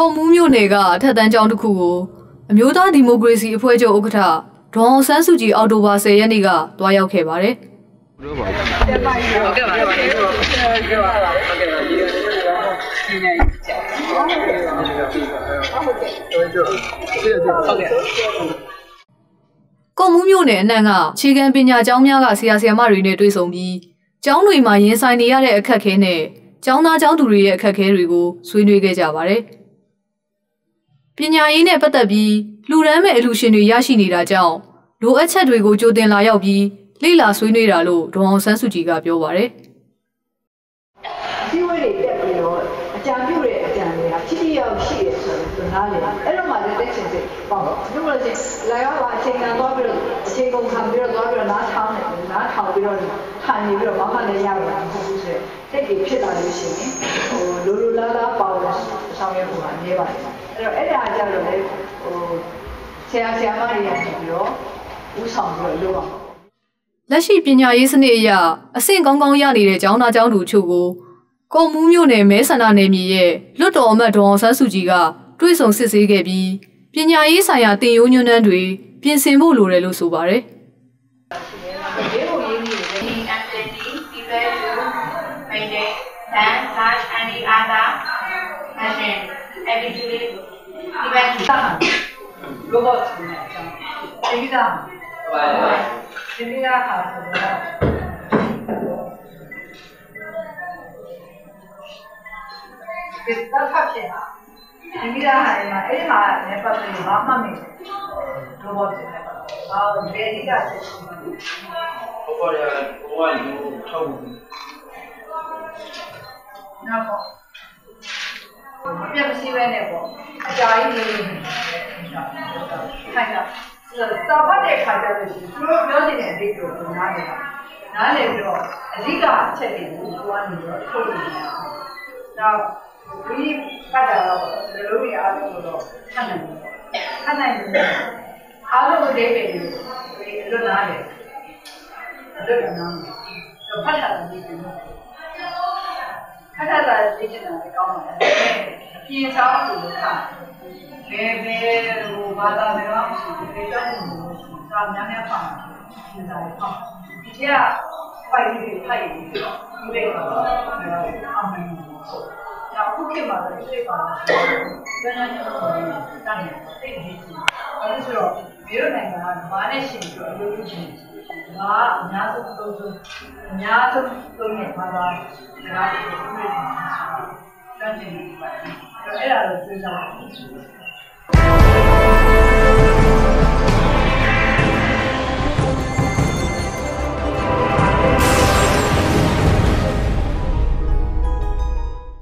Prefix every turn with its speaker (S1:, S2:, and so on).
S1: ကော်မူးမြို့နယ်ကအထက်တန်းကျောင်းတစ်ခုကိုအမျိုးသားဒီမိုကရေစီအဖွဲ့ချုပ်ဥက္ကဋ္ဌဒေါအောင်ဆန်းစုကြည်အောက်တိုဘာ10ရက်နေ့ကတွားရောက်ခဲ့ပါတယ်။
S2: ဟုတ်ကဲ့ပါဟုတ်ကဲ့ပါဟုတ်ကဲ့ပါဟုတ်ကဲ့ပါဒီနေ့ချက်ဟုတ်ကဲ့ဟုတ်ကဲ့ဟုတ်ကဲ့
S1: ကော်မူးမြို့နယ်အနှံ့ကခြေခံပညာကျောင်းများကဆရာဆရာမတွေနဲ့တွေ့ဆုံပြီးကျောင်းတွေမှာရင်ဆိုင်နေရတဲ့အခက်အခဲနဲ့ကျောင်းသားကျောင်းသူတွေရဲ့အခက်အခဲတွေကိုဆွေးနွေးခဲ့ကြပါတယ်။ ပညာရေးနဲ့ပတ်သက်ပြီးလူရမ်းမဲ့အလူရှင်တွေရရှိနေတာကြောင့်လိုအပ်ချက်တွေကိုကြိုတင်လာရောက်ပြီးလေ့လာဆွေးနွေးတာလို့ဒေါအောင်ဆန်းစုကြည်ကပြောပါတယ်။
S3: ဒီဝေးတွေတက်ပြီးတော့အကြံပြုတဲ့အကြံတွေကထိထိရောက်ရှိရဆိုတော့နားလေအဲ့တော့မှလည်းတက်ချင်စိတ်ပေါ့နော်ဒီလိုလေလာရောက်အချိန်ကန်သွားပြီးတော့အချိန်ကုန်ခံပြီးတော့သွားပြီးတော့နားထောင် နေနားထောင်ပြီးတော့ထိုင်နေပြီးတော့မမလည်းရပါမှာမဟုတ်ဘူးဆိုရင်စိတ်တွေဖြစ်လာလို့ရှိရင်ဟိုလိုလိုလားလားပေါ့လို့ဆောင်ရွက်ဖို့ကနေပါတယ်အဲ့တော့အဲ့ဒါကြတော့လေဟိုဆရာဆရာမတွေရပြီးတော့ဦးဆောင်ပြီးတော့လုပ်အောင်
S1: လက်ရှိပညာရေးစနစ်အရအဆင့်ကောင်းကောင်းရနေတဲ့ကျောင်းသားကျောင်းသူချို့ကိုကော်မူးမြို့နယ်မဲဆန္ဒနယ်မြေရဲ့လွတ်တော်အမတ်ဒေါအောင်ဆန်းစုကြည်ကတွေးဆုံစစ်ဆေးခဲ့ပြီးပညာရေးဆိုင်ရာတင်ယိုးညွှန်းတန်းတွေပြင်ဆင်ဖို့လိုတယ်လို့ဆိုပါတယ်
S3: ဒီလိုရင်းနေတယ်
S4: the ability people to maintain than such any other machine habitually even
S3: တာ robot နဲ့အကြောင်းဒီကတာဒီကတာဟာဆိုတော့ဒီတော့ဖတ်ပြတာဒီကတာဟာမှာအဲ့ဒီမှာလ ည်းပတ်သက်ဘာမှမနေ robot နဲ့ပတ်သက်ဘာလို့ဘယ်ဒီကဆက်ရှိမှာ
S2: ဘောရဘောယူထောက်
S3: နောက်ပေါ့မပြတ်မရှိပဲနဲ့ပေါ့အကြာကြီးနေနေခိုင်တာစောပတ်တဲ့ခါကျလို့ရှိရင်သူတို့ပြောနေတဲ့အဓိပ္ပာယ်ကိုနားလည်တာနားလည်ပြီးတော့အဓိကအချက်တွေကိုကိုကနေတော့ထုတ်လို့ရတယ်။နောက်ဒီကတည်းကတော့ဒီလိုရအောင်လို့တော့ခဏနေခဏနေ အားလုံးအသေးပဲဒီလိုနားလည်အဲ့ဒါနားလည်တော့ဖတ်တာလည်းဒီလိုခက်ခက်တာသိချင်တာလည်းကောင်းပါတယ်အပြင်းစားလို့ခါဘယ်ဘယ်ဟိုဘာသာမျိုးရှိတယ်တောင်းလို့ရှိတာများများပါရှင်းတာလေပေါ့ဒီကဖိုင်လေးဖိုင်လေးဒီလိုတော့အမှန်ဆိုတော့ခုခေတ်မှာလည်းသိပါလားဘယ်နဲ့တော့တန်းနေသိနေတယ်အဲဒါဆိုတော့ မြို့နိုင်ငံကဘာနဲ့ရှင်ပြီးတော့အ